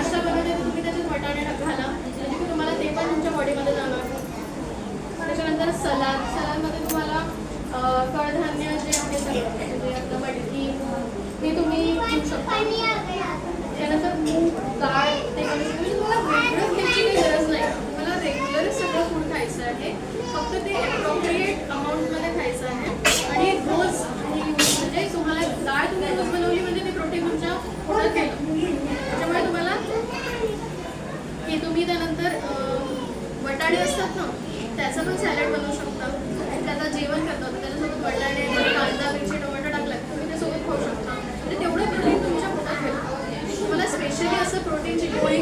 Pasta बनवते तर तुम्ही त्याच्यात वटाणे घाला. म्हणजे की तुम्हाला ते पण तुमच्या बॉडीमध्ये जाणार. त्याच्यानंतर सलाद. सलादमध्ये तुम्हाला कडधान्य जे आहे सगळं म्हणजे आता मटकी ते तुम्ही घेऊ शकता. त्यानंतर मूग डाळ ते म्हणजे तुम्हाला वेगळं घ्यायची गरज नाही. तुम्हाला रेग्युलर सगळं फूड खायचं आहे. फक्त ते की तुम्ही त्यानंतर वटाणे असतात ना त्याचं पण सॅलड बनवू शकता. त्याचं जेवण करतात त्याच्यासोबत वटाणे कांदा मिरची टोमॅटो टाकलात तुम्ही त्यासोबत खाऊ शकता. म्हणजे तेवढं प्रोटीन तुमच्या पोटात भेटतं तुम्हाला स्पेशली असं प्रोटीनची गोळी